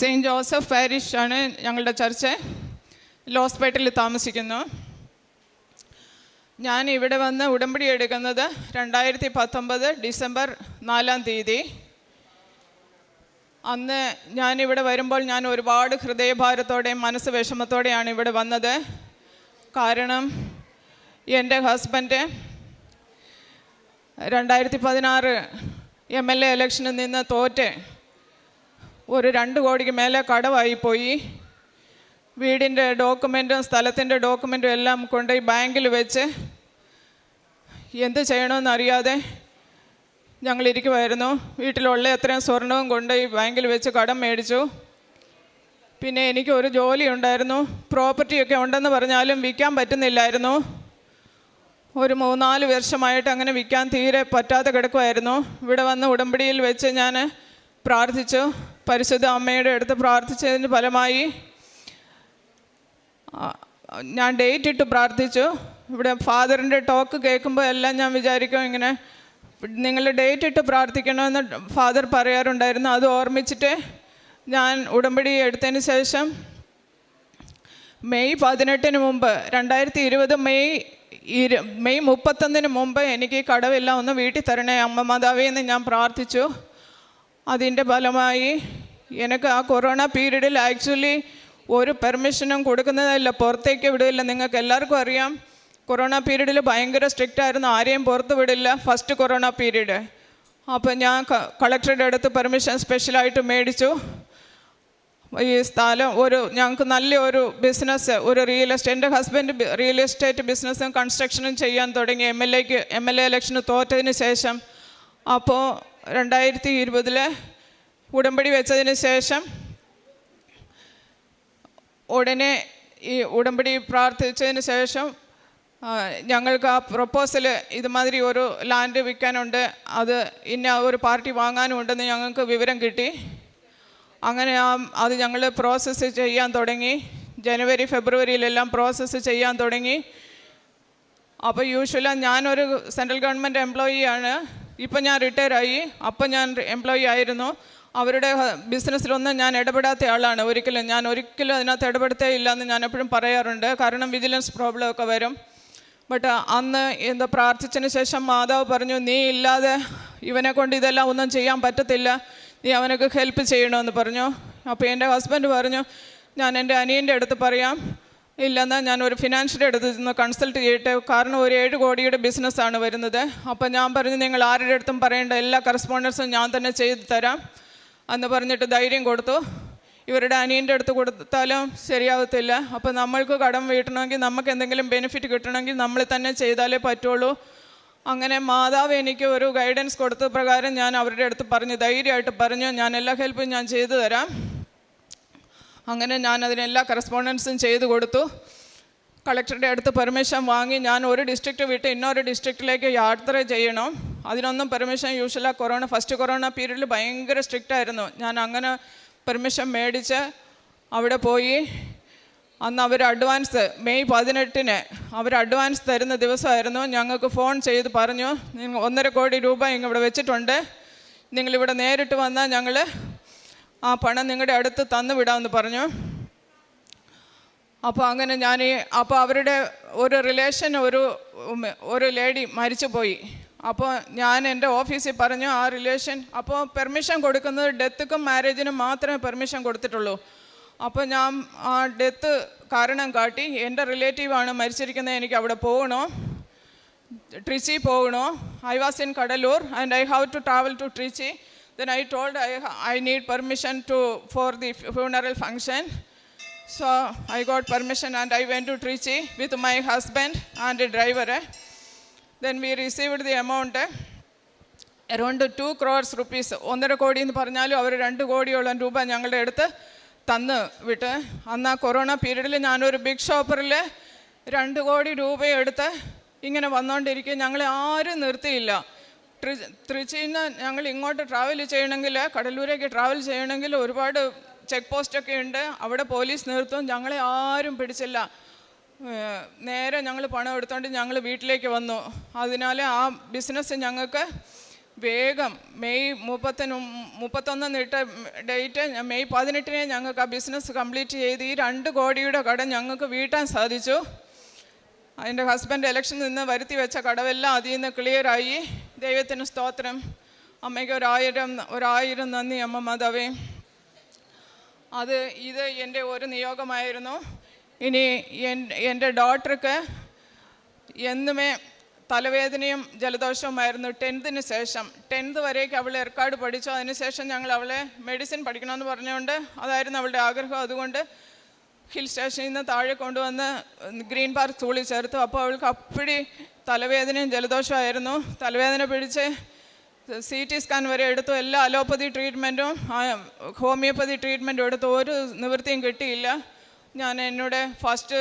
Saint Joseph parish ആണ് ഞങ്ങളുടെ church. ലോസ്പേട്ടിൽ താമസിക്കുന്നു. ഞാൻ ഇവിടെ വന്ന് ഉടമ്പടി എടുക്കുന്നത് രണ്ടായിരത്തി പത്തൊമ്പത് ഡിസംബർ നാലാം തീയതി. അന്ന് ഞാനിവിടെ വരുമ്പോൾ ഞാൻ ഒരുപാട് ഹൃദയഭാരത്തോടെയും മനസ്സ് വിഷമത്തോടെയാണ് ഇവിടെ വന്നത്. കാരണം എന്റെ ഹസ്ബൻഡ് രണ്ടായിരത്തി പതിനാറ് എം എൽ എ ഇലക്ഷനിൽ നിന്ന് തോറ്റ്. ഒരു രണ്ട് കോടിക്ക് മേലെ കടവായിപ്പോയി വീടിന്റെ ഡോക്യുമെന്റും സ്ഥലത്തിന്റെ ഡോക്യുമെന്റും എല്ലാം കൊണ്ടുപോയി ബാങ്കിൽ വെച്ച് എന്ത് ചെയ്യണമെന്നറിയാതെ ഞങ്ങൾ ഇരിക്കുമായിരുന്നു വീട്ടിലുള്ള എത്രയും സ്വർണവും കൊണ്ടുപോയി ബാങ്കിൽ വെച്ച് കടം മേടിച്ചു. പിന്നെ എനിക്ക് ഒരു ജോലി ഉണ്ടായിരുന്നു. പ്രോപ്പർട്ടിയൊക്കെ ഉണ്ടെന്ന് പറഞ്ഞാലും വിൽക്കാൻ പറ്റുന്നില്ലായിരുന്നു. ഒരു മൂന്നാൽ വർഷമായിട്ട് അങ്ങനെ വിൽക്കാൻ തീരെ പറ്റാതെ കിടക്കുമായിരുന്നു ഇവിടെ വന്ന് ഉടമ്പടിയിൽ വെച്ച് ഞാൻ പ്രാർത്ഥിച്ചു. പരിശുദ്ധ അമ്മയുടെ അടുത്ത് പ്രാർത്ഥിച്ചതിന് ഫലമായി ഞാൻ ഡേറ്റ് ഇട്ട് പ്രാർത്ഥിച്ചു. ഇവിടെ ഫാദറിന്റെ ടോക്ക് കേൾക്കുമ്പോൾ എല്ലാം ഞാൻ വിചാരിക്കും ഇങ്ങനെ നിങ്ങൾ ഡേറ്റ് ഇട്ട് പ്രാർത്ഥിക്കണമെന്ന് ഫാദർ പറയാറുണ്ടായിരുന്നു. അത് ഓർമ്മിച്ചിട്ട് ഞാൻ ഉടമ്പടി എടുത്തതിന് ശേഷം മെയ് പതിനെട്ടിന് മുമ്പ് രണ്ടായിരത്തി ഇരുപത് മെയ് ഇരു മെയ് മുപ്പത്തൊന്നിന് മുമ്പ് എനിക്ക് കടവെല്ലാം ഒന്ന് വീട്ടിൽ തരണേ അമ്മ മാതാവേ എന്ന് ഞാൻ പ്രാർത്ഥിച്ചു. അതിന്റെ ഫലമായി എനിക്ക് ആ കൊറോണ പീരീഡിൽ ആക്ച്വലി ഒരു പെർമിഷനും കൊടുക്കുന്നതല്ല പുറത്തേക്ക് വിടില്ല നിങ്ങൾക്ക് എല്ലാവർക്കും അറിയാം കൊറോണ പീരീഡിൽ ഭയങ്കര സ്ട്രിക്റ്റ് ആയിരുന്നു ആരെയും പുറത്ത് വിടില്ല ഫസ്റ്റ് കൊറോണ പീരീഡ്. അപ്പോൾ ഞാൻ കളക്ടറുടെ അടുത്ത് പെർമിഷൻ സ്പെഷ്യലായിട്ട് മേടിച്ചു. ഈ സ്ഥലം ഒരു ഞങ്ങൾക്ക് നല്ല ഒരു ബിസിനസ് ഒരു റിയൽ എസ്റ്റേറ്റ് എന്റെ ഹസ്ബൻഡ് റിയൽ എസ്റ്റേറ്റ് ബിസിനസ്സും കൺസ്ട്രക്ഷനും ചെയ്യാൻ തുടങ്ങി. എം എൽ എക്ക് എം എൽ എ ഇലക്ഷന് തോറ്റതിന് ശേഷം. അപ്പോൾ രണ്ടായിരത്തി ഇരുപതിൽ ഉടമ്പടി വെച്ചതിന് ശേഷം ഉടനെ ഈ ഉടമ്പടി പ്രാർത്ഥിച്ചതിന് ശേഷം ഞങ്ങൾക്ക് ആ പ്രപ്പോസൽ ഇതുമാതിരി ഒരു ലാൻഡ് വിൽക്കാനുണ്ട്. അത് ഇന്ന ഒരു പാർട്ടി വാങ്ങാനും ഉണ്ടെന്ന് ഞങ്ങൾക്ക് വിവരം കിട്ടി. അങ്ങനെ ആ അത് ഞങ്ങൾ പ്രോസസ്സ് ചെയ്യാൻ തുടങ്ങി. ജനുവരി ഫെബ്രുവരിയിലെല്ലാം പ്രോസസ്സ് ചെയ്യാൻ തുടങ്ങി. അപ്പോൾ യൂഷ്വലാ ഞാനൊരു സെൻട്രൽ ഗവൺമെന്റ് എംപ്ലോയി ആണ്. ഇപ്പം ഞാൻ റിട്ടയർ ആയി. അപ്പം ഞാൻ എംപ്ലോയി ആയിരുന്നു. അവരുടെ ബിസിനസ്സിലൊന്നും ഞാൻ ഇടപെടാത്ത ആളാണ്. ഒരിക്കലും ഞാൻ ഒരിക്കലും അതിനകത്ത് ഇടപെടുത്തേ ഇല്ല എന്ന് ഞാൻ എപ്പോഴും പറയാറുണ്ട്. കാരണം വിജിലൻസ് പ്രോബ്ലമൊക്കെ വരും. ബട്ട് അന്ന് എന്താ പ്രാർത്ഥിച്ചതിന് ശേഷം മാതാവ് പറഞ്ഞു നീ ഇല്ലാതെ ഇവനെ കൊണ്ട് ഇതെല്ലാം ഒന്നും ചെയ്യാൻ പറ്റത്തില്ല. നീ അവനൊക്കെ ഹെൽപ്പ് ചെയ്യണമെന്ന് പറഞ്ഞു. അപ്പോൾ എന്റെ ഹസ്ബൻഡ് പറഞ്ഞു ഞാൻ എന്റെ അനിയന്റെ അടുത്ത് പറയാം. ഇല്ലെന്ന് ഞാൻ ഒരു ഫിനാൻഷ്യൽ അടുത്ത് നിന്ന് കൺസൾട്ട് ചെയ്യട്ടെ. കാരണം ഒരു ഏഴ് കോടിയുടെ ബിസിനസ്സാണ് വരുന്നത്. അപ്പോൾ ഞാൻ പറഞ്ഞു നിങ്ങൾ ആരുടെ അടുത്തും പറയേണ്ട എല്ലാ കറസ്പോണ്ടൻസും ഞാൻ തന്നെ ചെയ്തു തരാം. എന്ന് പറഞ്ഞിട്ട് ധൈര്യം കൊടുത്തു. ഇവരുടെ അനിയന്റെ അടുത്ത് കൊടുത്താലും ശരിയാവത്തില്ല. അപ്പോൾ നമ്മൾക്ക് കടം വീട്ടണമെങ്കിൽ നമുക്ക് എന്തെങ്കിലും ബെനിഫിറ്റ് കിട്ടണമെങ്കിൽ നമ്മൾ തന്നെ ചെയ്താലേ പറ്റുള്ളൂ. അങ്ങനെ മാതാവ് എനിക്ക് ഒരു ഗൈഡൻസ് കൊടുത്ത പ്രകാരം ഞാൻ അവരുടെ അടുത്ത് പറഞ്ഞു ധൈര്യമായിട്ട് പറഞ്ഞു ഞാൻ എല്ലാ ഹെൽപ്പും ഞാൻ ചെയ്തു തരാം. അങ്ങനെ ഞാൻ അതിനെല്ലാ കറസ്പോണ്ടൻസും ചെയ്തു കൊടുത്തു. കളക്ടറുടെ അടുത്ത് പെർമിഷൻ വാങ്ങി ഞാൻ ഒരു ഡിസ്ട്രിക്റ്റ് വിട്ട് ഇന്നൊരു ഡിസ്ട്രിക്റ്റിലേക്ക് യാത്ര ചെയ്യണം. അതിനൊന്നും permission usual corona first corona പീരീഡിൽ ഭയങ്കര സ്ട്രിക്റ്റ് ആയിരുന്നു. ഞാൻ അങ്ങനെ പെർമിഷൻ മേടിച്ച് അവിടെ പോയി. അന്ന് അവർ അഡ്വാൻസ് മെയ് പതിനെട്ടിന് അവർ അഡ്വാൻസ് തരുന്ന ദിവസമായിരുന്നു. ഞങ്ങൾക്ക് ഫോൺ ചെയ്ത് പറഞ്ഞു നിങ്ങൾ ഒന്നര കോടി രൂപ ഇവിടെ വെച്ചിട്ടുണ്ട്. നിങ്ങളിവിടെ നേരിട്ട് വന്നാൽ ഞങ്ങൾ ആ പണം നിങ്ങളുടെ അടുത്ത് തന്നു വിടാമെന്ന് പറഞ്ഞു. അപ്പോൾ അങ്ങനെ ഞാൻ അപ്പോൾ അവരുടെ ഒരു റിലേഷൻ ഒരു ഒരു ലേഡി മരിച്ചു പോയി അപ്പോൾ ഞാൻ എന്റെ ഓഫീസിൽ പറഞ്ഞു ആ റിലേഷൻ അപ്പോൾ പെർമിഷൻ കൊടുക്കുന്നത് ഡെത്തുക്കും മാരേജിനും മാത്രമേ പെർമിഷൻ കൊടുത്തിട്ടുള്ളൂ. അപ്പോൾ ഞാൻ ആ ഡെത്ത് കാരണം കാട്ടി എന്റെ റിലേറ്റീവാണ് മരിച്ചിരിക്കുന്നത് എനിക്ക് അവിടെ പോകണോ? ട്രിച്ചി പോകണോ? I was in Cuddalore and I have to travel to Trichy. Then I told I I need permission to for the funeral function so I got permission and I went to Trichy with my husband and driver. Eh. Then we received the amount around two crores rupees ഒന്നര കോടി എന്ന് പറഞ്ഞാലും അവർ രണ്ട് കോടിയോളം രൂപ ഞങ്ങളുടെ അടുത്ത് തന്ന് വിട്ട് അന്ന് ആ കൊറോണ പീരീഡിൽ ഞാനൊരു ബിഗ് ഷോപ്പറിൽ രണ്ട് കോടി രൂപയെടുത്ത് ഇങ്ങനെ വന്നുകൊണ്ടിരിക്കുക ഞങ്ങളെ ആരും നിർത്തിയില്ല. ട്രി തൃച്ചിയിൽ നിന്ന് ഞങ്ങൾ ഇങ്ങോട്ട് ട്രാവൽ ചെയ്യണമെങ്കിൽ കടലൂരേക്ക് ട്രാവൽ ചെയ്യണമെങ്കിൽ ഒരുപാട് ചെക്ക് പോസ്റ്റൊക്കെ ഉണ്ട്. അവിടെ പോലീസ് നിർത്തും. ഞങ്ങളെ ആരും പിടിച്ചില്ല. നേരെ ഞങ്ങൾ പണം എടുത്തോണ്ട് ഞങ്ങൾ വീട്ടിലേക്ക് വന്നു. അതിനാൽ ആ ബിസിനസ് ഞങ്ങൾക്ക് വേഗം മെയ് മുപ്പത്തിന് മുപ്പത്തൊന്ന് ഇട്ട ഡേറ്റ് മെയ് പതിനെട്ടിന് ഞങ്ങൾക്ക് ആ ബിസിനസ് കംപ്ലീറ്റ് ചെയ്ത് ഈ രണ്ട് കോടിയുടെ കടം ഞങ്ങൾക്ക് വീട്ടാൻ സാധിച്ചു. എന്റെ ഹസ്ബൻഡ് ഇലക്ഷനിൽ നിന്ന് വരുത്തി വെച്ച കടവെല്ലാം അതിൽ നിന്ന് ക്ലിയറായി ദൈവത്തിന് സ്തോത്രം. അമ്മയ്ക്ക് ഒരായിരം ഒരായിരം നന്ദി അമ്മ മാതാവേ. അത് ഇത് എന്റെ ഒരു നിയോഗമായിരുന്നു. ഇനി എന്റെ ഡോട്ടർക്ക് എന്നുമേ തലവേദനയും ജലദോഷവുമായിരുന്നു ടെൻത്തിന് ശേഷം ടെൻത്ത് വരേക്ക് അവൾ ഏർക്കാട് പഠിച്ചു. അതിനുശേഷം ഞങ്ങൾ അവളെ മെഡിസിൻ പഠിക്കണമെന്ന് പറഞ്ഞുകൊണ്ട് അതായിരുന്നു അവളുടെ ആഗ്രഹം. അതുകൊണ്ട് ഹിൽ സ്റ്റേഷനിൽ നിന്ന് താഴെ കൊണ്ടുവന്ന് ഗ്രീൻ പാർക്ക് സ്കൂളിൽ ചേർത്തു. അപ്പോൾ അവൾക്ക് അപ്പടി തലവേദനയും ജലദോഷമായിരുന്നു തലവേദന പിടിച്ച് സി ടി സ്കാൻ വരെ എടുത്തു. എല്ലാ അലോപ്പതി ട്രീറ്റ്മെന്റും ഹോമിയോപ്പതി ട്രീറ്റ്മെന്റും എടുത്തു. ഒരു നിവൃത്തിയും കിട്ടിയില്ല. ഞാൻ എന്നോട് ഫസ്റ്റ്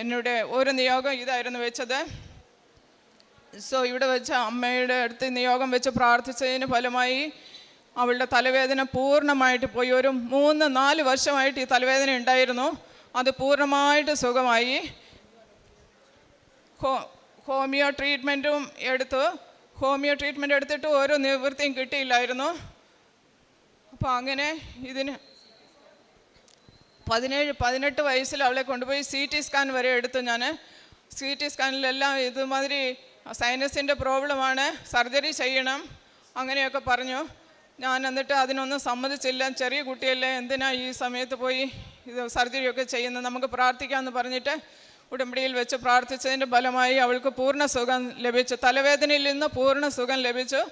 എന്നോട് ഒരു നിയോഗം ഇതായിരുന്നു വെച്ചത്. സോ ഇവിടെ വെച്ച അമ്മയുടെ അടുത്ത് നിയോഗം വെച്ച് പ്രാർത്ഥിച്ചതിന് ഫലമായി അവളുടെ തലവേദന പൂർണമായിട്ട് പോയി. ഒരു മൂന്ന് നാല് വർഷമായിട്ട് ഈ തലവേദന ഉണ്ടായിരുന്നു. അത് പൂർണമായിട്ട് സുഖമായി. ഹോ ഹോമിയോ ട്രീറ്റ്മെന്റും എടുത്തു. ഹോമിയോ ട്രീറ്റ്മെന്റ് എടുത്തിട്ട് ഓരോ നിവൃത്തിയും കിട്ടിയില്ലായിരുന്നു. അപ്പോൾ അങ്ങനെ ഇതിന് പതിനേഴ് പതിനെട്ട് വയസ്സിൽ അവളെ കൊണ്ടുപോയി സി ടി സ്കാൻ വരെ എടുത്തു ഞാൻ സി ടി സ്കാനിലെല്ലാം ഇതുമാതിരി സൈനസിന്റെ പ്രോബ്ലമാണ് സർജറി ചെയ്യണം. അങ്ങനെയൊക്കെ പറഞ്ഞു. ഞാൻ എന്നിട്ട് അതിനൊന്നും സമ്മതിച്ചില്ല. ചെറിയ കുട്ടിയല്ലേ എന്തിനാ ഈ സമയത്ത് പോയി ഇത് സർജറിയൊക്കെ ചെയ്യുന്നത്? നമുക്ക് പ്രാർത്ഥിക്കാമെന്ന് പറഞ്ഞിട്ട് ഉടമ്പടിയിൽ വെച്ച് പ്രാർത്ഥിച്ചതിന്റെ ഫലമായി അവൾക്ക് പൂർണ സുഖം ലഭിച്ചു. തലവേദനയിൽ നിന്ന് പൂർണ സുഖം ലഭിച്ചു.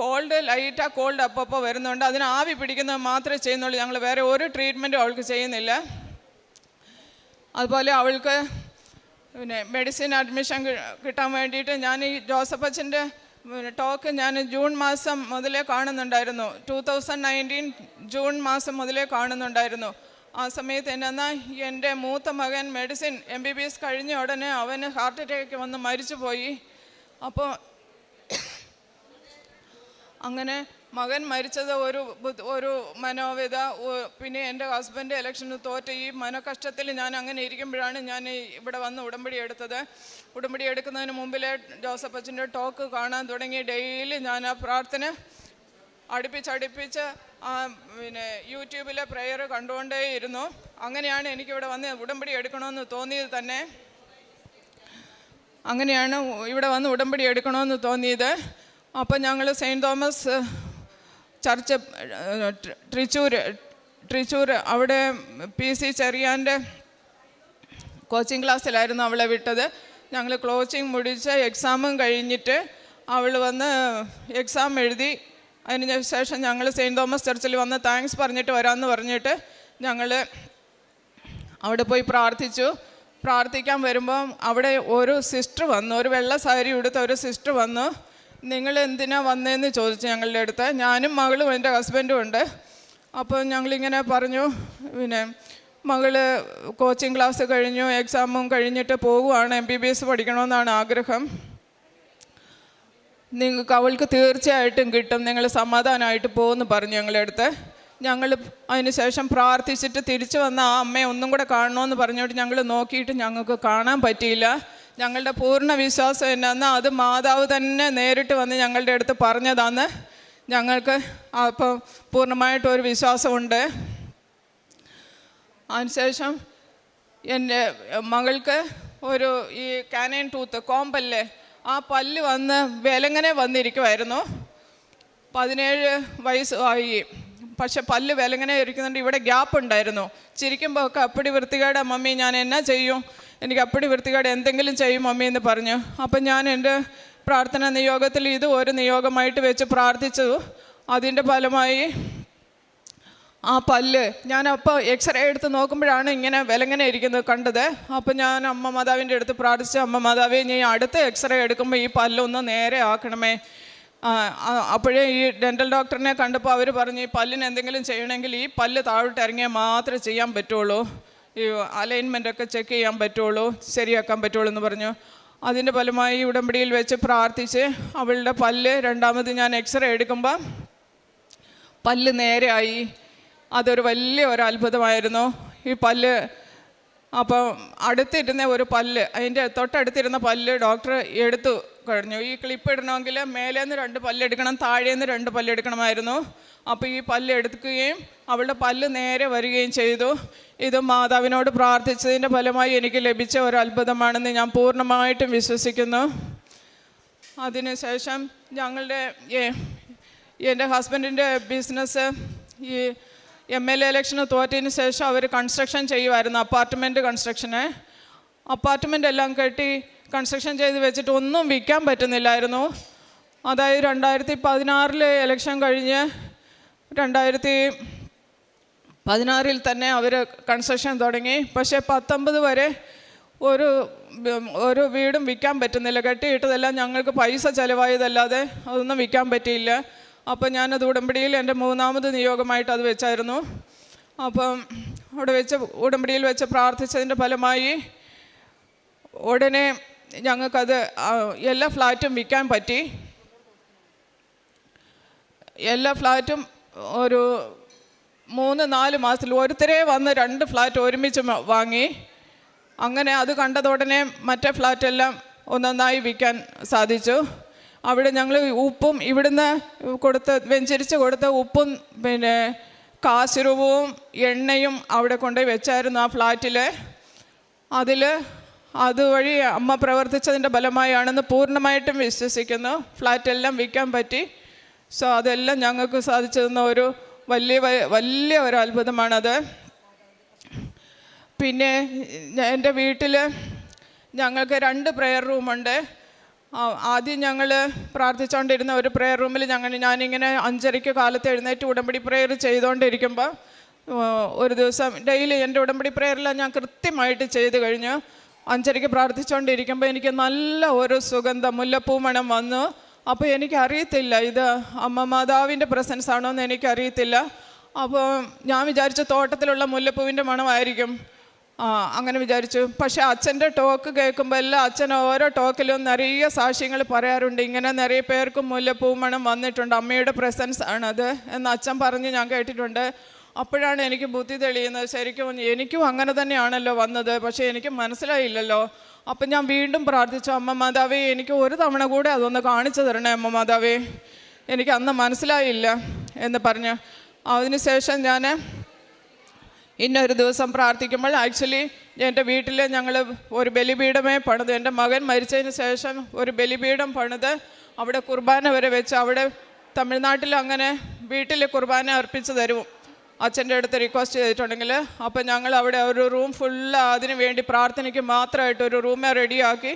കോൾഡ് ലൈറ്റാ കോൾഡ് അപ്പപ്പോൾ വരുന്നുണ്ട്. അതിന് ആവി പിടിക്കുന്നത് മാത്രമേ ചെയ്യുന്നുള്ളൂ. ഞങ്ങൾ വേറെ ഒരു ട്രീറ്റ്മെന്റും അവൾക്ക് ചെയ്യുന്നില്ല. അതുപോലെ അവൾക്ക് പിന്നെ മെഡിസിൻ അഡ്മിഷൻ കിട്ടാൻ വേണ്ടിയിട്ട് ഞാൻ ഈ ജോസഫ് അച്ഛന്റെ ടോക്ക് ഞാൻ ജൂൺ മാസം മുതലേ കാണുന്നുണ്ടായിരുന്നു. ടൂ തൗസൻഡ് നയന്റീൻ ജൂൺ മാസം മുതലേ കാണുന്നുണ്ടായിരുന്നു. ആ സമയത്ത് എന്നാ എന്റെ മൂത്ത മകൻ medicine M B B S കഴിഞ്ഞ ഉടനെ അവന് ഹാർട്ട് അറ്റാക്ക് വന്ന് മരിച്ചുപോയി. അപ്പോൾ അങ്ങനെ മകൻ മരിച്ചത് ഒരു ഒരു മനോവേദ പിന്നെ എന്റെ ഹസ്ബൻഡ് ഇലക്ഷന് തോറ്റ ഈ മനോകഷ്ടത്തിൽ ഞാൻ അങ്ങനെ ഇരിക്കുമ്പോഴാണ് ഞാൻ ഇവിടെ വന്ന് ഉടമ്പടി എടുത്തത്. ഉടമ്പടി എടുക്കുന്നതിന് മുമ്പിലെ ജോസഫ് അച്ഛന്റെ ടോക്ക് കാണാൻ തുടങ്ങി. ഡെയിലി ഞാൻ ആ പ്രാർത്ഥന അടുപ്പിച്ചടുപ്പിച്ച് ആ പിന്നെ യൂട്യൂബിലെ പ്രെയർ കണ്ടുകൊണ്ടേയിരുന്നു. അങ്ങനെയാണ് എനിക്കിവിടെ വന്ന് ഉടമ്പടി എടുക്കണമെന്ന് തോന്നിയത് തന്നെ. അങ്ങനെയാണ് ഇവിടെ വന്ന് ഉടമ്പടി എടുക്കണമെന്ന് തോന്നിയത്. അപ്പം ഞങ്ങൾ Saint Thomas church Trichur Trichur അവിടെ പി സി ചെറിയാന്റെ കോച്ചിങ് ക്ലാസ്സിലായിരുന്നു അവളെ വിട്ടത്. ഞങ്ങൾ ക്ലോച്ചിങ് മുടിച്ച് എക്സാമും കഴിഞ്ഞിട്ട് അവൾ വന്ന് എക്സാം എഴുതി. അതിന് ശേഷം ഞങ്ങൾ സെയിന്റ് തോമസ് ചർച്ചിൽ വന്ന് താങ്ക്സ് പറഞ്ഞിട്ട് വരാമെന്ന് പറഞ്ഞിട്ട് ഞങ്ങൾ അവിടെ പോയി പ്രാർത്ഥിച്ചു. പ്രാർത്ഥിക്കാൻ വരുമ്പം അവിടെ ഒരു സിസ്റ്റർ വന്നു. ഒരു വെള്ള സാരി ഉടുത്ത ഒരു സിസ്റ്റർ വന്നു. നിങ്ങൾ എന്തിനാ വന്നതെന്ന് ചോദിച്ചു ഞങ്ങളുടെ അടുത്ത്. ഞാനും മകളും എന്റെ ഹസ്ബൻഡും ഉണ്ട്. അപ്പോൾ ഞങ്ങളിങ്ങനെ പറഞ്ഞു പിന്നെ മകൾ കോച്ചിങ് ക്ലാസ് കഴിഞ്ഞു എക്സാമും കഴിഞ്ഞിട്ട് പോകുവാണ് എം ബി ബി എസ് പഠിക്കണമെന്നാണ് ആഗ്രഹം. നിങ്ങൾക്ക് അവൾക്ക് തീർച്ചയായിട്ടും കിട്ടും നിങ്ങൾ സമാധാനമായിട്ട് പോകുമെന്ന് പറഞ്ഞു ഞങ്ങളുടെ അടുത്ത്. ഞങ്ങൾ അതിനുശേഷം പ്രാർത്ഥിച്ചിട്ട് തിരിച്ചു വന്ന ആ അമ്മയെ ഒന്നും കൂടെ കാണണമെന്ന് പറഞ്ഞുകൊണ്ട് ഞങ്ങൾ നോക്കിയിട്ട് ഞങ്ങൾക്ക് കാണാൻ പറ്റിയില്ല. ഞങ്ങളുടെ പൂർണ വിശ്വാസം എന്നാന്ന് അത് മാതാവ് തന്നെ നേരിട്ട് വന്ന് ഞങ്ങളുടെ അടുത്ത് പറഞ്ഞതാന്ന് ഞങ്ങൾക്ക് അപ്പം പൂർണമായിട്ടും ഒരു വിശ്വാസമുണ്ട്. അതിനുശേഷം എന്റെ മകൾക്ക് ഒരു ഈ കാനൈൻ ടൂത്ത് കോമ്പല്ലേ ആ പല്ല് വന്ന് വിലങ്ങനെ വന്നിരിക്കുമായിരുന്നു പതിനേഴ് വയസ്സ് ആയി. പക്ഷെ പല്ല് വിലങ്ങനെ ഇരിക്കുന്നുണ്ട്. ഇവിടെ ഗ്യാപ്പ് ഉണ്ടായിരുന്നു ചിരിക്കുമ്പോൾ ഒക്കെ അപ്പടി വൃത്തികേടാ മമ്മി ഞാൻ എന്നാ ചെയ്യും? എനിക്ക് അപ്പടി വൃത്തികേട് എന്തെങ്കിലും ചെയ്യും മമ്മി എന്ന് പറഞ്ഞു. അപ്പം ഞാൻ എന്റെ പ്രാർത്ഥന നിയോഗത്തിൽ ഇത് ഒരു നിയോഗമായിട്ട് വെച്ച് പ്രാർത്ഥിച്ചു. അതിന്റെ ഫലമായി ആ പല്ല് ഞാൻ അപ്പോൾ എക്സ്റേ എടുത്ത് നോക്കുമ്പോഴാണ് ഇങ്ങനെ വിലങ്ങനെ ഇരിക്കുന്നത് കണ്ടത്. അപ്പോൾ ഞാൻ അമ്മ മാതാവിന്റെ അടുത്ത് പ്രാർത്ഥിച്ചു അമ്മ മാതാവേ നീ അടുത്ത എക്സ്റേ എടുക്കുമ്പോൾ ഈ പല്ലൊന്ന് നേരെ ആക്കണമേ. അപ്പോഴേ ഈ ഡെന്റൽ ഡോക്ടറിനെ കണ്ടപ്പോൾ അവർ പറഞ്ഞു ഈ പല്ലിന് എന്തെങ്കിലും ചെയ്യണമെങ്കിൽ ഈ പല്ല് താഴോട്ട് ഇറങ്ങിയാൽ മാത്രമേ ചെയ്യാൻ പറ്റുള്ളൂ. ഈ അലൈൻമെന്റ് ഒക്കെ ചെക്ക് ചെയ്യാൻ പറ്റുള്ളൂ ശരിയാക്കാൻ പറ്റുള്ളൂ എന്ന് പറഞ്ഞു. അതിന്റെ ഫലമായി ഉടമ്പടിയിൽ വെച്ച് പ്രാർത്ഥിച്ച് അവളുടെ പല്ല് രണ്ടാമത് ഞാൻ എക്സ്റേ എടുക്കുമ്പോൾ പല്ല് നേരെയായി. അതൊരു വലിയ ഒരു അത്ഭുതമായിരുന്നു. ഈ പല്ല് അപ്പോൾ അടുത്തിരുന്ന ഒരു പല്ല് അതിന്റെ തൊട്ടടുത്തിരുന്ന പല്ല് ഡോക്ടർ എടുത്തു കഴിഞ്ഞു. ഈ ക്ലിപ്പ് ഇടണമെങ്കിൽ മേലേന്ന് രണ്ട് പല്ലെടുക്കണം താഴേന്ന് രണ്ട് പല്ലെടുക്കണമായിരുന്നു. അപ്പോൾ ഈ പല്ല് എടുക്കുകയും അവളുടെ പല്ല് നേരെ വരികയും ചെയ്തു. ഇത് മാതാവിനോട് പ്രാർത്ഥിച്ചതിന്റെ ഫലമായി എനിക്ക് ലഭിച്ച ഒരു അത്ഭുതമാണെന്ന് ഞാൻ പൂർണമായിട്ടും വിശ്വസിക്കുന്നു. അതിനുശേഷം ഞങ്ങളുടെ എന്റെ ഹസ്ബൻഡിന്റെ ബിസിനസ് ഈ എം എൽ എ ഇലക്ഷന് തോറ്റതിന് ശേഷം അവർ കൺസ്ട്രക്ഷൻ ചെയ്യുമായിരുന്നു അപ്പാർട്ട്മെന്റ് കൺസ്ട്രക്ഷന് അപ്പാർട്ട്മെന്റ് എല്ലാം കെട്ടി കൺസ്ട്രക്ഷൻ ചെയ്ത് വെച്ചിട്ട് ഒന്നും വിൽക്കാൻ പറ്റുന്നില്ലായിരുന്നു. അതായത് രണ്ടായിരത്തി പതിനാറിൽ ഇലക്ഷൻ കഴിഞ്ഞ് രണ്ടായിരത്തി പതിനാറിൽ തന്നെ അവർ കൺസ്ട്രക്ഷൻ തുടങ്ങി. പക്ഷേ പത്തൊമ്പത് വരെ ഒരു ഒരു വീടും വിൽക്കാൻ പറ്റുന്നില്ല. കെട്ടിയിട്ടതെല്ലാം ഞങ്ങൾക്ക് പൈസ ചിലവായതല്ലാതെ അതൊന്നും വിൽക്കാൻ പറ്റിയില്ല. അപ്പോൾ ഞാനത് ഉടമ്പടിയിൽ എന്റെ മൂന്നാമത് നിയോഗമായിട്ട് അത് വെച്ചായിരുന്നു. അപ്പം അവിടെ വെച്ച് ഉടമ്പടിയിൽ വെച്ച് പ്രാർത്ഥിച്ചതിന്റെ ഫലമായി ഉടനെ ഞങ്ങൾക്കത് എല്ലാ ഫ്ലാറ്റും വിൽക്കാൻ പറ്റി. എല്ലാ ഫ്ലാറ്റും ഒരു മൂന്ന് നാല് മാസത്തിൽ ഒരുത്തരെ വന്ന് രണ്ട് ഫ്ലാറ്റ് ഒരുമിച്ച് വാങ്ങി. അങ്ങനെ അത് കണ്ടതുടനെ മറ്റേ ഫ്ലാറ്റെല്ലാം ഒന്നൊന്നായി വിൽക്കാൻ സാധിച്ചു. അവിടെ ഞങ്ങൾ ഉപ്പും ഇവിടുന്ന് കൊടുത്ത വെഞ്ചരിച്ച് കൊടുത്ത ഉപ്പും പിന്നെ കാശുരവും എണ്ണയും അവിടെ കൊണ്ടുപോയി വെച്ചായിരുന്നു ആ ഫ്ലാറ്റിൽ അതിൽ അതുവഴി അമ്മ പ്രവർത്തിച്ചതിന്റെ ഫലമായാണെന്ന് പൂർണമായിട്ടും വിശ്വസിക്കുന്നു. ഫ്ലാറ്റെല്ലാം വിൽക്കാൻ പറ്റി. സോ അതെല്ലാം ഞങ്ങൾക്ക് സാധിച്ചു തന്ന ഒരു വലിയ വലിയ ഒരു അത്ഭുതമാണത്. പിന്നെ എന്റെ വീട്ടിൽ ഞങ്ങൾക്ക് രണ്ട് പ്രെയർ റൂമുണ്ട്. ആദ്യം ഞങ്ങൾ പ്രാർത്ഥിച്ചുകൊണ്ടിരുന്ന ഒരു പ്രെയർ റൂമിൽ ഞങ്ങൾ ഞാനിങ്ങനെ അഞ്ചരയ്ക്ക് കാലത്ത് എഴുന്നേറ്റ് ഉടമ്പടി പ്രെയർ ചെയ്തുകൊണ്ടിരിക്കുമ്പോൾ ഒരു ദിവസം ഡെയിലി എന്റെ ഉടമ്പടി പ്രെയറെല്ലാം ഞാൻ കൃത്യമായിട്ട് ചെയ്ത് കഴിഞ്ഞു അഞ്ചരയ്ക്ക് പ്രാർത്ഥിച്ചുകൊണ്ടിരിക്കുമ്പോൾ എനിക്ക് നല്ല ഒരു സുഗന്ധം മുല്ലപ്പൂ മണം വന്നു. അപ്പോൾ എനിക്കറിയത്തില്ല ഇത് അമ്മ മാതാവിന്റെ പ്രസൻസ് ആണോ എന്ന് എനിക്കറിയത്തില്ല. അപ്പോൾ ഞാൻ വിചാരിച്ച തോട്ടത്തിലുള്ള മുല്ലപ്പൂവിന്റെ മണമായിരിക്കും. അങ്ങനെ വിചാരിച്ചു. പക്ഷേ അച്ഛന്റെ ടോക്ക് കേൾക്കുമ്പോൾ എല്ലാം അച്ഛൻ ഓരോ ടോക്കിലും നിറയെ സാക്ഷ്യങ്ങൾ പറയാറുണ്ട്. ഇങ്ങനെ നിറയെ പേർക്കും മുല്ലപ്പൂമണം വന്നിട്ടുണ്ട്. അമ്മയുടെ പ്രസൻസ് ആണത് എന്ന് അച്ഛൻ പറഞ്ഞ് ഞാൻ കേട്ടിട്ടുണ്ട്. അപ്പോഴാണ് എനിക്ക് ബുദ്ധി തെളിയുന്നത്. ശരിക്കും എനിക്കും അങ്ങനെ തന്നെയാണല്ലോ വന്നത്. പക്ഷേ എനിക്ക് മനസ്സിലായില്ലല്ലോ. അപ്പം ഞാൻ വീണ്ടും പ്രാർത്ഥിച്ചു. അമ്മ മാതാവേ എനിക്ക് ഒരു തവണ കൂടെ അതൊന്ന് കാണിച്ചു തരണേ അമ്മ മാതാവേ. എനിക്ക് അന്ന് മനസ്സിലായില്ല എന്ന് പറഞ്ഞ്. അതിനുശേഷം ഞാൻ ഇന്നൊരു ദിവസം പ്രാർത്ഥിക്കുമ്പോൾ ആക്ച്വലി എന്റെ വീട്ടിൽ ഞങ്ങൾ ഒരു ബലിപീഠമേ പണിത്. എന്റെ മകൻ മരിച്ചതിന് ശേഷം ഒരു ബലിപീഠം പണിത് അവിടെ കുർബാന വരെ വെച്ച് അവിടെ തമിഴ്നാട്ടിൽ അങ്ങനെ വീട്ടിൽ കുർബാന അർപ്പിച്ച് തരും. അച്ഛന്റെ അടുത്ത് റിക്വസ്റ്റ് ചെയ്തിട്ടുണ്ടെങ്കിൽ അപ്പോൾ ഞങ്ങൾ അവിടെ ഒരു റൂം ഫുള്ള് അതിന് വേണ്ടി പ്രാർത്ഥനയ്ക്ക് മാത്രമായിട്ട് ഒരു റൂമേ റെഡിയാക്കി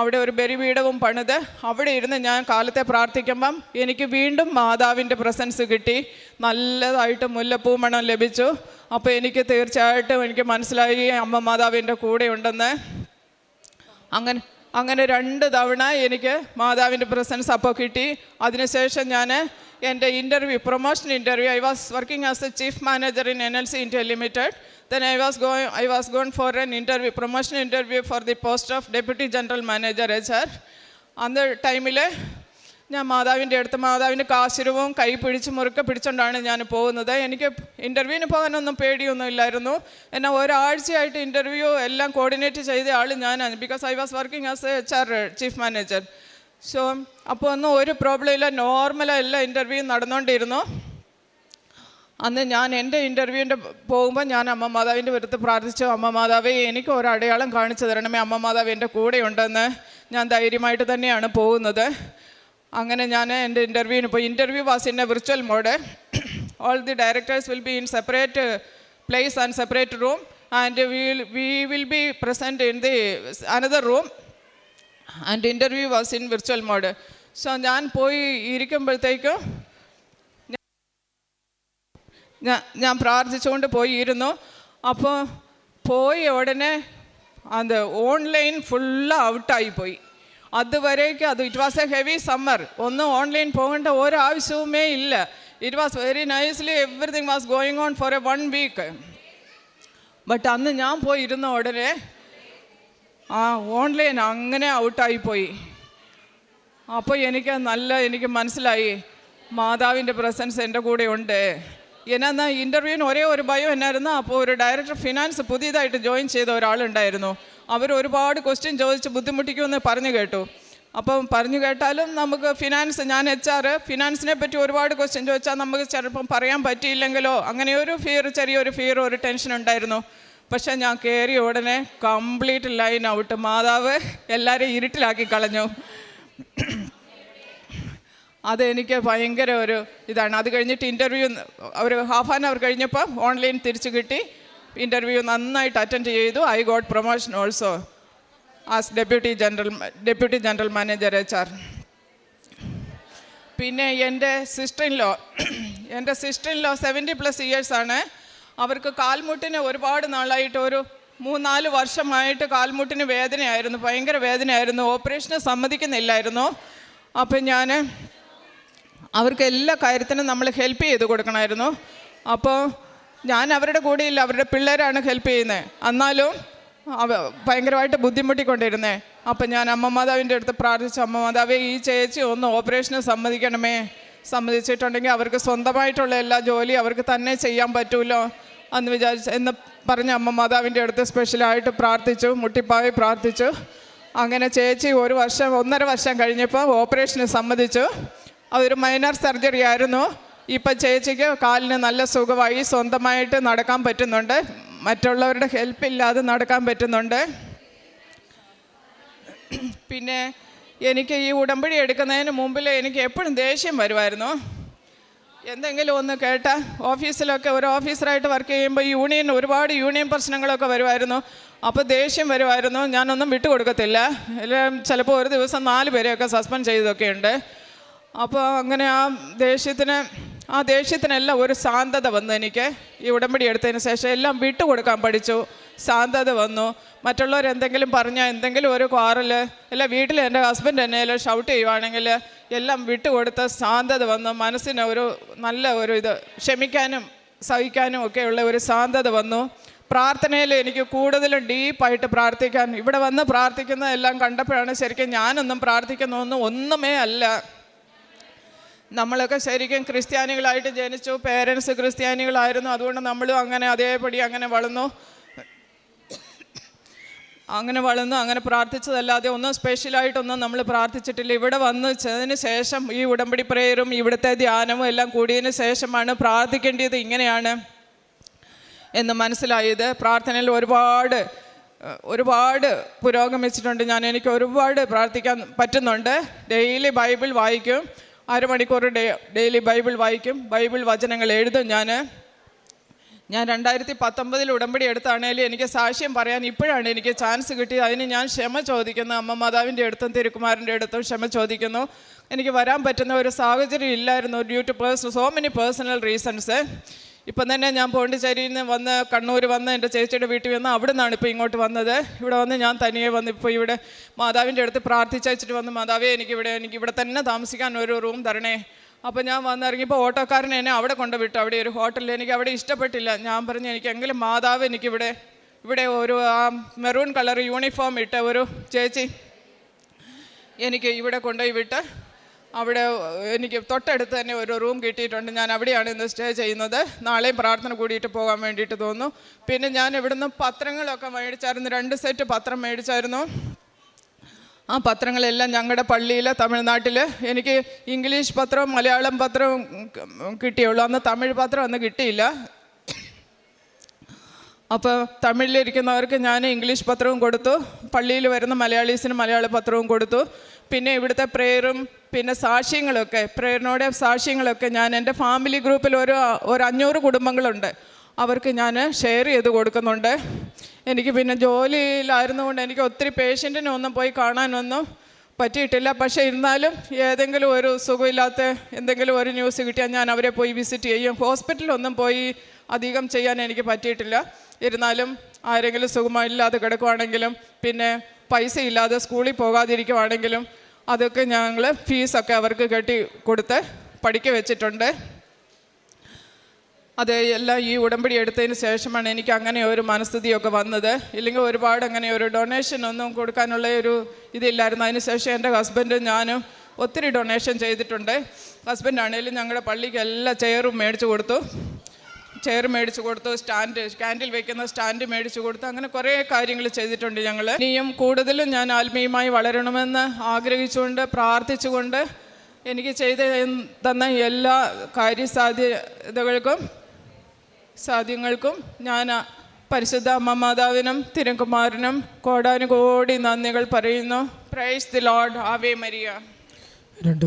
അവിടെ ഒരു ബലിപീഠവും പണിത് അവിടെ ഇരുന്ന് ഞാൻ കാലത്തെ പ്രാർത്ഥിക്കുമ്പം എനിക്ക് വീണ്ടും മാതാവിന്റെ പ്രസൻസ് കിട്ടി. നല്ലതായിട്ട് മുല്ലപ്പൂമണം ലഭിച്ചു. അപ്പോൾ എനിക്ക് തീർച്ചയായിട്ടും എനിക്ക് മനസ്സിലായി അമ്മ മാതാവിന്റെ കൂടെ ഉണ്ടെന്ന്. അങ്ങനെ അങ്ങനെ രണ്ട് തവണ എനിക്ക് മാതാവിന്റെ പ്രസൻസ് അപ്പോൾ കിട്ടി. അതിനുശേഷം ഞാൻ എന്റെ interview promotion interview I was working as a chief manager in N L C India limited then I was going I was gone for an interview promotion interview for the post of deputy general manager H R അന്ന് ടൈമിൽ ഞാൻ മാതാവിന്റെ അടുത്ത് മാതാവിന്റെ കാശുരവും കൈ പിടിച്ച് മുറുക്കെ പിടിച്ചുകൊണ്ടാണ് ഞാൻ പോകുന്നത്. എനിക്ക് ഇന്റർവ്യൂവിന് പോകാനൊന്നും പേടിയൊന്നും ഇല്ലായിരുന്നു. എന്നാൽ ഒരാഴ്ചയായിട്ട് ഇന്റർവ്യൂ എല്ലാം കോർഡിനേറ്റ് ചെയ്ത ആൾ ഞാനാണ്. Because I was working as a H R chief manager so അപ്പോൾ ഒന്നും ഒരു പ്രോബ്ലം ഇല്ല. നോർമലായി എല്ലാ ഇന്റർവ്യൂ നടന്നുകൊണ്ടിരുന്നു അന്ന് ഞാൻ എന്റെ ഇന്റർവ്യൂവിന്റെ പോകുമ്പോൾ ഞാൻ അമ്മ മാതാവിന്റെ അടുത്ത് പ്രാർത്ഥിച്ചു. അമ്മ മാതാവേ എനിക്ക് ഒരടയാളം കാണിച്ചു തരണമേ. അമ്മ മാതാവ് എന്റെ കൂടെ ഉണ്ടെന്ന് ഞാൻ ധൈര്യമായിട്ട് തന്നെയാണ് പോകുന്നത്. അങ്ങനെ ഞാൻ എന്റെ ഇന്റർവ്യൂവിന് പോയി. Interview was in a virtual mode all the directors will be in separate place and separate room and we will be present in the another room and interview was in virtual mode so ഞാൻ പോയി ഇരിക്കുമ്പോഴത്തേക്കും ഞാൻ ഞാൻ പ്രാർത്ഥിച്ചുകൊണ്ട് പോയി ഇരുന്നു അപ്പോൾ പോയി ഉടനെ അത് ഓൺലൈൻ ഫുള്ള് ഔട്ടായി പോയി. അതുവരേക്കും അത്. It was a heavy summer ഒന്നും ഓൺലൈൻ പോകേണ്ട ഒരു ആവശ്യവുമേ ഇല്ല. It was very nicely everything was going on for a one week but അന്ന് ഞാൻ പോയി ഇരുന്ന ഉടനെ ആ ഓൺലൈൻ അങ്ങനെ ഔട്ടായി പോയി. അപ്പോൾ എനിക്ക് നല്ല എനിക്ക് മനസ്സിലായി. മാതാവിന്റെ പ്രസൻസ് എന്റെ കൂടെ ഉണ്ട്. എന്നാ ഇന്റർവ്യൂവിന് ഒരേ ഒരു ഭയം എന്നായിരുന്നു. അപ്പോൾ ഒരു ഡയറക്ടർ ഫിനാൻസ് പുതിയതായിട്ട് ജോയിൻ ചെയ്ത ഒരാളുണ്ടായിരുന്നു. അവർ ഒരുപാട് ക്വസ്റ്റ്യൻ ചോദിച്ച് ബുദ്ധിമുട്ടിക്കുമെന്ന് പറഞ്ഞു കേട്ടു. അപ്പം പറഞ്ഞു കേട്ടാലും നമുക്ക് ഫിനാൻസ് ഞാൻ എച്ച് ആർ ഫിനാൻസിനെ പറ്റി ഒരുപാട് ക്വസ്റ്റ്യൻ ചോദിച്ചാൽ നമുക്ക് ചിലപ്പം പറയാൻ പറ്റിയില്ലെങ്കിലോ അങ്ങനെ ഒരു ഫിയർ ചെറിയൊരു ഫിയർ ഒരു ടെൻഷൻ ഉണ്ടായിരുന്നു. പക്ഷേ ഞാൻ കയറിയ ഉടനെ കംപ്ലീറ്റ് ലൈൻ ഔട്ട് മാതാവ് എല്ലാവരെയും ഇരുട്ടിലാക്കി കളഞ്ഞു. അതെനിക്ക് ഭയങ്കര ഒരു ഇതാണ്. അത് കഴിഞ്ഞിട്ട് ഇന്റർവ്യൂ ഒരു ഹാഫ് ആൻ അവർ കഴിഞ്ഞപ്പോൾ ഓൺലൈൻ തിരിച്ചു കിട്ടി. ഇന്റർവ്യൂ നന്നായിട്ട് അറ്റൻഡ് ചെയ്തു. I got promotion also as deputy general deputy general manager H R പിന്നെ എന്റെ സിസ്റ്റർ ഇൻ ലോ എന്റെ sister in law seventy plus ഇയേഴ്സാണ് അവർക്ക് കാൽമുട്ടിന് ഒരുപാട് നാളായിട്ട് ഒരു മൂന്നാൽ വർഷമായിട്ട് കാൽമുട്ടിന് വേദനയായിരുന്നു ഭയങ്കര വേദനയായിരുന്നു ഓപ്പറേഷന് സമ്മതിക്കുന്നില്ലായിരുന്നു. അപ്പം ഞാൻ അവർക്ക് എല്ലാ കാര്യത്തിനും നമ്മൾ ഹെൽപ്പ് ചെയ്ത് കൊടുക്കണമായിരുന്നു. അപ്പോൾ ഞാൻ അവരുടെ കൂടെയില്ല അവരുടെ പിള്ളേരാണ് ഹെൽപ്പ് ചെയ്യുന്നത് എന്നാലും ഭയങ്കരമായിട്ട് ബുദ്ധിമുട്ടിക്കൊണ്ടിരുന്നേ. അപ്പം ഞാൻ അമ്മ മാതാവിന്റെ അടുത്ത് പ്രാർത്ഥിച്ചു അമ്മ മാതാവേ ഈ ചേച്ചി ഒന്ന് ഓപ്പറേഷന് സമ്മതിക്കണമേ. സമ്മതിച്ചിട്ടുണ്ടെങ്കിൽ അവർക്ക് സ്വന്തമായിട്ടുള്ള എല്ലാ ജോലി അവർക്ക് തന്നെ ചെയ്യാൻ പറ്റുമല്ലോ എന്ന് വിചാരിച്ച് എന്ന് പറഞ്ഞ് അമ്മ മാതാവിന്റെ അടുത്ത് സ്പെഷ്യലായിട്ട് പ്രാർത്ഥിച്ചു മുട്ടിപ്പായി പ്രാർത്ഥിച്ചു. അങ്ങനെ ചേച്ചി ഒരു വർഷം ഒന്നര വർഷം കഴിഞ്ഞപ്പോൾ ഓപ്പറേഷന് സമ്മതിച്ചു. അതൊരു മൈനർ സർജറി ആയിരുന്നു. ഇപ്പം ചേച്ചിക്ക് കാലിന് നല്ല സുഖമായി സ്വന്തമായിട്ട് നടക്കാൻ പറ്റുന്നുണ്ട്. മറ്റുള്ളവരുടെ ഹെൽപ്പ് ഇല്ലാതെ നടക്കാൻ പറ്റുന്നുണ്ട്. പിന്നെ എനിക്ക് ഈ ഉടമ്പടി എടുക്കുന്നതിന് മുമ്പിൽ എനിക്ക് എപ്പോഴും ദേഷ്യം വരുമായിരുന്നു. എന്തെങ്കിലും ഒന്ന് കേട്ട ഓഫീസിലൊക്കെ ഒരു ഓഫീസറായിട്ട് വർക്ക് ചെയ്യുമ്പോൾ യൂണിയൻ ഒരുപാട് യൂണിയൻ പ്രശ്നങ്ങളൊക്കെ വരുമായിരുന്നു. അപ്പോൾ ദേഷ്യം വരുമായിരുന്നു. ഞാനൊന്നും വിട്ടുകൊടുക്കത്തില്ല എല്ലാം ചിലപ്പോൾ ഒരു ദിവസം നാല് പേരെയൊക്കെ സസ്പെൻഡ് ചെയ്തൊക്കെയുണ്ട് അപ്പോൾ അങ്ങനെ ആ ദേഷ്യത്തിന് ആ ദേഷ്യത്തിനെല്ലാം ഒരു ശാന്തത വന്നു എനിക്ക്. ഈ ഉടമ്പടി എടുത്തതിന് ശേഷം എല്ലാം വിട്ടുകൊടുക്കാൻ പഠിച്ചു. ശാന്തത വന്നു. മറ്റുള്ളവർ എന്തെങ്കിലും പറഞ്ഞാൽ എന്തെങ്കിലും ഒരു ക്വാറൽ അല്ല വീട്ടിൽ എന്റെ ഹസ്ബൻഡ് എന്നെ ഷൗട്ട് ചെയ്യുവാണെങ്കിൽ എല്ലാം വിട്ടുകൊടുത്ത് ശാന്തത വന്നു. മനസ്സിന് ഒരു നല്ല ഒരു ഇത് ക്ഷമിക്കാനും സഹിക്കാനും ഒക്കെയുള്ള ഒരു ശാന്തത വന്നു. പ്രാർത്ഥനയിൽ എനിക്ക് കൂടുതലും ഡീപ്പായിട്ട് പ്രാർത്ഥിക്കാൻ ഇവിടെ വന്ന് പ്രാർത്ഥിക്കുന്നതെല്ലാം കണ്ടപ്പോഴാണ് ശരിക്കും ഞാനൊന്നും പ്രാർത്ഥിക്കുന്നൊന്നും ഒന്നുമേ അല്ല. നമ്മളൊക്കെ ശരിക്കും ക്രിസ്ത്യാനികളായിട്ട് ജനിച്ചു. പേരൻസ് ക്രിസ്ത്യാനികളായിരുന്നു. അതുകൊണ്ട് നമ്മളും അങ്ങനെ അതേപടി അങ്ങനെ വളർന്നു. അങ്ങനെ വളർന്നു അങ്ങനെ പ്രാർത്ഥിച്ചതല്ലാതെ ഒന്നും സ്പെഷ്യലായിട്ടൊന്നും നമ്മൾ പ്രാർത്ഥിച്ചിട്ടില്ല. ഇവിടെ വന്ന് ചെന്നതിന് ശേഷം ഈ ഉടമ്പടി പ്രേയറും ഇവിടുത്തെ ധ്യാനവും എല്ലാം കൂടിയതിന് ശേഷമാണ് പ്രാർത്ഥിക്കേണ്ടത് ഇങ്ങനെയാണ് എന്ന് മനസ്സിലായത്. പ്രാർത്ഥനയിൽ ഒരുപാട് ഒരുപാട് പുരോഗമിച്ചിട്ടുണ്ട്. ഞാൻ എനിക്ക് ഒരുപാട് പ്രാർത്ഥിക്കാൻ പറ്റുന്നുണ്ട്. ഡെയിലി ബൈബിൾ വായിക്കും. അരമണിക്കൂർ ഡേ ഡെയിലി ബൈബിൾ വായിക്കും. ബൈബിൾ വചനങ്ങൾ എഴുതും ഞാൻ ഞാൻ രണ്ടായിരത്തി പത്തൊമ്പതിൽ ഉടമ്പടി എടുത്താണേലും എനിക്ക് സാക്ഷ്യം പറയാൻ ഇപ്പോഴാണ് എനിക്ക് ചാൻസ് കിട്ടിയത്. അതിന് ഞാൻ ക്ഷമ ചോദിക്കുന്നു. അമ്മ മാതാവിന്റെ അടുത്തും തിരുക്കുമാരന്റെ അടുത്തും ക്ഷമ ചോദിക്കുന്നു. എനിക്ക് വരാൻ പറ്റുന്ന ഒരു സാഹചര്യം ഇല്ലായിരുന്നു due to person so many personal reasons ഇപ്പം തന്നെ ഞാൻ പോണ്ടിച്ചേരിയിൽ നിന്ന് വന്ന് കണ്ണൂർ വന്ന് എന്റെ ചേച്ചിയുടെ വീട്ടിൽ വന്ന് അവിടെ നിന്നാണ് ഇപ്പോൾ ഇങ്ങോട്ട് വന്നത്. ഇവിടെ വന്ന് ഞാൻ തനിയെ വന്ന് ഇപ്പോൾ ഇവിടെ മാതാവിന്റെ അടുത്ത് പ്രാർത്ഥിച്ചയച്ചിട്ട് വന്ന് മാതാവേ എനിക്കിവിടെ എനിക്ക് ഇവിടെ തന്നെ താമസിക്കാൻ ഒരു റൂം തരണേ. അപ്പോൾ ഞാൻ വന്നിറങ്ങിയപ്പോൾ ഓട്ടോക്കാരൻ എന്നെ അവിടെ കൊണ്ടുവിട്ടു അവിടെ ഒരു ഹോട്ടലിൽ എനിക്ക് അവിടെ ഇഷ്ടപ്പെട്ടില്ല. ഞാൻ പറഞ്ഞു എനിക്കെങ്കിലും മാതാവ് എനിക്കിവിടെ ഇവിടെ ഒരു ആ മെറൂൺ കളർ യൂണിഫോം ഇട്ട ഒരു ചേച്ചി എനിക്ക് ഇവിടെ കൊണ്ടുപോയി വിട്ട് അവിടെ എനിക്ക് തൊട്ടടുത്ത് തന്നെ ഒരു റൂം കിട്ടിയിട്ടുണ്ട്. ഞാൻ അവിടെയാണ് ഇന്ന് സ്റ്റേ ചെയ്യുന്നത്. നാളെയും പ്രാർത്ഥന കൂടിയിട്ട് പോകാൻ വേണ്ടിയിട്ട് തോന്നുന്നു. പിന്നെ ഞാൻ ഇവിടുന്ന് പത്രങ്ങളൊക്കെ മേടിച്ചായിരുന്നു. രണ്ട് സെറ്റ് പത്രം മേടിച്ചായിരുന്നു. ആ പത്രങ്ങളെല്ലാം ഞങ്ങളുടെ പള്ളിയിൽ തമിഴ്നാട്ടിൽ എനിക്ക് ഇംഗ്ലീഷ് പത്രവും മലയാളം പത്രവും കിട്ടിയുള്ളൂ. അന്ന് തമിഴ് പത്രം അന്ന് കിട്ടിയില്ല. അപ്പോൾ തമിഴിലിരിക്കുന്നവർക്ക് ഞാൻ ഇംഗ്ലീഷ് പത്രവും കൊടുത്തു. പള്ളിയിൽ വരുന്ന മലയാളീസിന് മലയാള പത്രവും കൊടുത്തു. പിന്നെ ഇവിടുത്തെ പ്രേയറും പിന്നെ സാക്ഷ്യങ്ങളൊക്കെ പ്രേയറിനോടെ സാക്ഷ്യങ്ങളൊക്കെ ഞാൻ എന്റെ ഫാമിലി ഗ്രൂപ്പിൽ ഒരു ഒരു അഞ്ഞൂറ് കുടുംബങ്ങളുണ്ട്. അവർക്ക് ഞാൻ ഷെയർ ചെയ്ത് കൊടുക്കുന്നുണ്ട്. എനിക്ക് പിന്നെ ജോലിയിലായിരുന്നുകൊണ്ട് എനിക്ക് ഒത്തിരി പേഷ്യന്റിനെ ഒന്നും പോയി കാണാനൊന്നും പറ്റിയിട്ടില്ല. പക്ഷേ ഇരുന്നാലും ഏതെങ്കിലും ഒരു സുഖമില്ലാത്ത എന്തെങ്കിലും ഒരു ന്യൂസ് കിട്ടിയാൽ ഞാൻ അവരെ പോയി വിസിറ്റ് ചെയ്യും. ഹോസ്പിറ്റലൊന്നും പോയി അധികം ചെയ്യാൻ എനിക്ക് പറ്റിയിട്ടില്ല. ഇരുന്നാലും ആരെങ്കിലും സുഖമില്ലാതെ കിടക്കുവാണെങ്കിലും പിന്നെ പൈസ ഇല്ലാതെ സ്കൂളിൽ പോകാതിരിക്കുവാണെങ്കിലും അതൊക്കെ ഞങ്ങൾ ഫീസൊക്കെ അവർക്ക് കെട്ടി കൊടുത്ത് പഠിക്ക വെച്ചിട്ടുണ്ട്. അത് എല്ലാം ഈ ഉടമ്പടി എടുത്തതിന് ശേഷമാണ് എനിക്ക് അങ്ങനെ ഒരു മനസ്ഥിതിയൊക്കെ വന്നത്. ഇല്ലെങ്കിൽ ഒരുപാട് അങ്ങനെ ഒരു ഡൊണേഷൻ ഒന്നും കൊടുക്കാനുള്ള ഒരു ഇതില്ലായിരുന്നു. അതിന് ശേഷം എന്റെ ഹസ്ബൻഡും ഞാനും ഒത്തിരി ഡൊണേഷൻ ചെയ്തിട്ടുണ്ട്. ഹസ്ബൻഡാണേലും ഞങ്ങളുടെ പള്ളിക്ക് എല്ലാ ചെയറും മേടിച്ചു കൊടുത്തു. ചെയർ മേടിച്ചു കൊടുത്തു സ്റ്റാൻഡ് ക്യാൻഡിൽ വെക്കുന്ന സ്റ്റാൻഡ് മേടിച്ചു കൊടുത്തു അങ്ങനെ കുറേ കാര്യങ്ങൾ ചെയ്തിട്ടുണ്ട് ഞങ്ങൾ ഇനിയും കൂടുതലും ഞാൻ ആത്മീയമായി വളരണമെന്ന് ആഗ്രഹിച്ചുകൊണ്ട് പ്രാർത്ഥിച്ചുകൊണ്ട് എനിക്ക് ചെയ്ത് തന്ന എല്ലാ കാര്യസാധ്യതകൾക്കും സാധ്യങ്ങൾക്കും ഞാൻ പരിശുദ്ധ അമ്മ മാതാവിനും തിരുക്കുമാരനും കോടാനുകോടി നന്ദികൾ പറയുന്നു. Praise the lord Ave Maria രണ്ട്.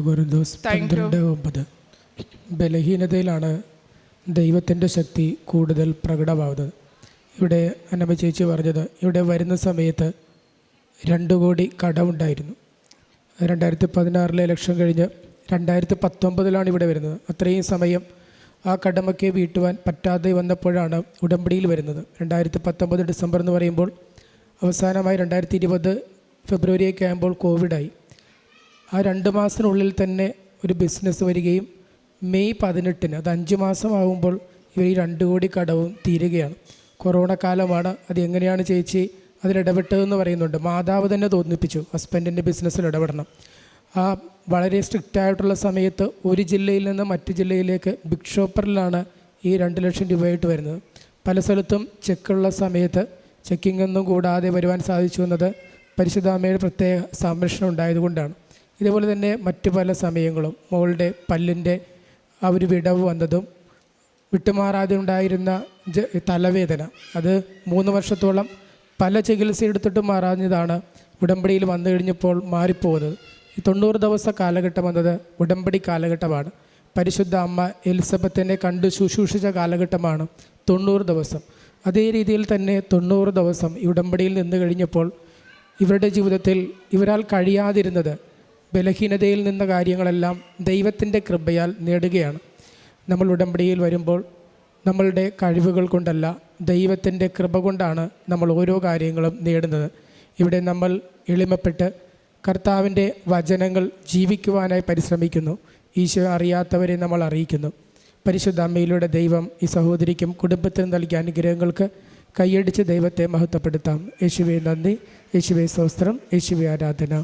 പന്ത്രണ്ട് ഒമ്പത്. ബലഹീനതയിലാണ് ദൈവത്തിന്റെ ശക്തി കൂടുതൽ പ്രകടമാവുന്നത്. ഇവിടെ അന്നമ്മ ചേച്ചി പറഞ്ഞത് ഇവിടെ വരുന്ന സമയത്ത് രണ്ട് കോടി കടമുണ്ടായിരുന്നു. രണ്ടായിരത്തി പതിനാറിലെ ഇലക്ഷൻ കഴിഞ്ഞ് രണ്ടായിരത്തി പത്തൊമ്പതിലാണ് ഇവിടെ വരുന്നത്. അത്രയും സമയം ആ കടമൊക്കെ വീട്ടുവാൻ പറ്റാതെ വന്നപ്പോഴാണ് ഉടമ്പടിയിൽ വരുന്നത്. രണ്ടായിരത്തി പത്തൊമ്പത് ഡിസംബർ എന്ന് പറയുമ്പോൾ അവസാനമായി രണ്ടായിരത്തി ഇരുപത് ഫെബ്രുവരിയൊക്കെ ആകുമ്പോൾ കോവിഡായി. ആ രണ്ട് മാസത്തിനുള്ളിൽ തന്നെ ഒരു ബിസിനസ് വരികയും മെയ് പതിനെട്ടിന് അത് അഞ്ച് മാസമാകുമ്പോൾ ഇവർ ഈ രണ്ട് കോടി കടവും തീരുകയാണ്. കൊറോണ കാലമാണ് അത് എങ്ങനെയാണ് ചേച്ചി അതിലിടപെട്ടതെന്ന് പറയുന്നുണ്ട്. മാതാവ് തന്നെ തോന്നിപ്പിച്ചു ഹസ്ബൻഡിന്റെ ബിസിനസ്സിൽ ഇടപെടണം. ആ വളരെ സ്ട്രിക്റ്റ് ആയിട്ടുള്ള സമയത്ത് ഒരു ജില്ലയിൽ നിന്ന് മറ്റ് ജില്ലയിലേക്ക് ബിഗ് ഷോപ്പറിലാണ് ഈ രണ്ട് ലക്ഷം രൂപയായിട്ട് വരുന്നത്. പല സ്ഥലത്തും ചെക്കുള്ള സമയത്ത് ചെക്കിംഗ് ഒന്നും കൂടാതെ വരുവാൻ സാധിച്ചു എന്നത് പരിശുദ്ധാമയുടെ പ്രത്യേക സംരക്ഷണം ഉണ്ടായതുകൊണ്ടാണ്. ഇതുപോലെ തന്നെ മറ്റു പല സമയങ്ങളും മോളുടെ പല്ലിന്റെ ഒരു വിടവ് വന്നതും വിട്ടുമാറാതെ ഉണ്ടായിരുന്ന തലവേദന. അത് മൂന്ന് വർഷത്തോളം പല ചികിത്സ എടുത്തിട്ടും മാറാഞ്ഞതാണ് ഉടമ്പടിയിൽ വന്നു കഴിഞ്ഞപ്പോൾ മാറിപ്പോകുന്നത്. ഈ തൊണ്ണൂറ് ദിവസ കാലഘട്ടം എന്നത് ഉടമ്പടി കാലഘട്ടമാണ്. പരിശുദ്ധ അമ്മ എലിസബത്തിനെ കണ്ട് ശുശ്രൂഷിച്ച കാലഘട്ടമാണ് തൊണ്ണൂറ് ദിവസം. അതേ രീതിയിൽ തന്നെ തൊണ്ണൂറ് ദിവസം ഈ ഉടമ്പടിയിൽ നിന്ന് കഴിഞ്ഞപ്പോൾ ഇവരുടെ ജീവിതത്തിൽ ഇവരാൽ കഴിയാതിരുന്നത് ബലഹീനതയിൽ നിന്ന കാര്യങ്ങളെല്ലാം ദൈവത്തിന്റെ കൃപയാൽ നേടുകയാണ്. നമ്മൾ ഉടമ്പടിയിൽ വരുമ്പോൾ നമ്മളുടെ കഴിവുകൾ കൊണ്ടല്ല ദൈവത്തിന്റെ കൃപ കൊണ്ടാണ് നമ്മൾ ഓരോ കാര്യങ്ങളും നേടുന്നത്. ഇവിടെ നമ്മൾ എളിമപ്പെട്ട് കർത്താവിന്റെ വചനങ്ങൾ ജീവിക്കുവാനായി പരിശ്രമിക്കുന്നു. ഈശോ അറിയാത്തവരെ നമ്മൾ അറിയിക്കുന്നു. പരിശുദ്ധ അമ്മയിലൂടെ ദൈവം ഈ സഹോദരിക്കും കുടുംബത്തിനും നൽകിയ അനുഗ്രഹങ്ങൾക്ക് കൈയടിച്ച് ദൈവത്തെ മഹത്വപ്പെടുത്താം. യേശുവെ നന്ദി. യേശുവെ സ്വസ്ത്രം യേശുവെ ആരാധന.